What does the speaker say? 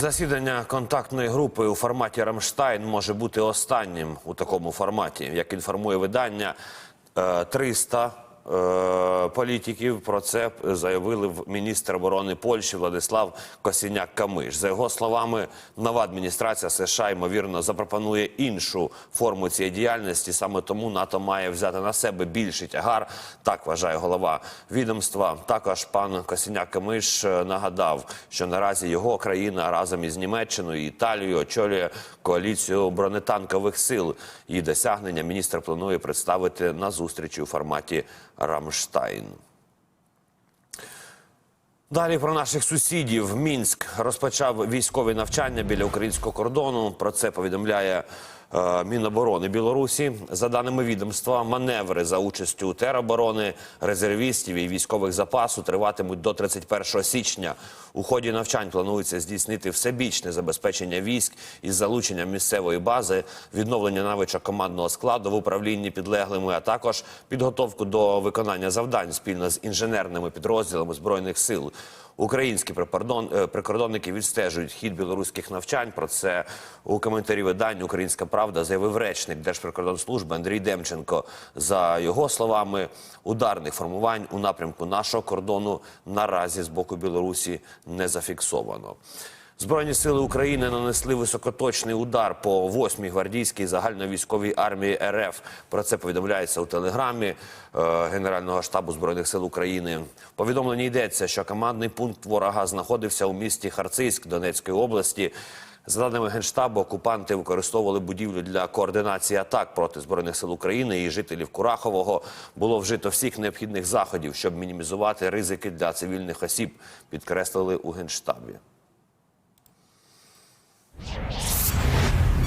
Засідання контактної групи у форматі Рамштайн може бути останнім у такому форматі. Як інформує видання, е, 300 е, політиків про це заявили міністр оборони Польщі Владислав Косіняк-Камиш. За його словами, нова адміністрація США ймовірно запропонує іншу форму цієї діяльності. Саме тому НАТО має взяти на себе більший тягар. Так вважає голова відомства. Також пан Косіняк-Камиш е, нагадав, що наразі його країна разом із Німеччиною і Італією очолює коаліцію бронетанкових сил. Її досягнення міністр планує представити на зустрічі у форматі Рамштайн. Далі про наших сусідів. Мінськ розпочав військові навчання біля українського кордону. Про це повідомляє Міноборони Білорусі. За даними відомства, маневри за участю тероборони, резервістів і військових запасу триватимуть до 31 січня. У ході навчань планується здійснити всебічне забезпечення військ із залученням місцевої бази, відновлення навичок командного складу в управлінні підлеглими, а також підготовку до виконання завдань спільно з інженерними підрозділами збройних сил. Українські е, прикордонники відстежують хід білоруських навчань. Про це у коментарі видань Українська Правда заявив речник Держприкордонслужби Андрій Демченко. За його словами, ударних формувань у напрямку нашого кордону наразі з боку Білорусі не зафіксовано. Збройні сили України нанесли високоточний удар по 8-й гвардійській загальновійськовій армії РФ. Про це повідомляється у телеграмі е, Генерального штабу збройних сил України. В повідомленні йдеться, що командний пункт ворога знаходився у місті Харцизьк Донецької області. За даними генштабу, окупанти використовували будівлю для координації атак проти збройних сил України і жителів Курахового. Було вжито всіх необхідних заходів, щоб мінімізувати ризики для цивільних осіб. Підкреслили у генштабі. you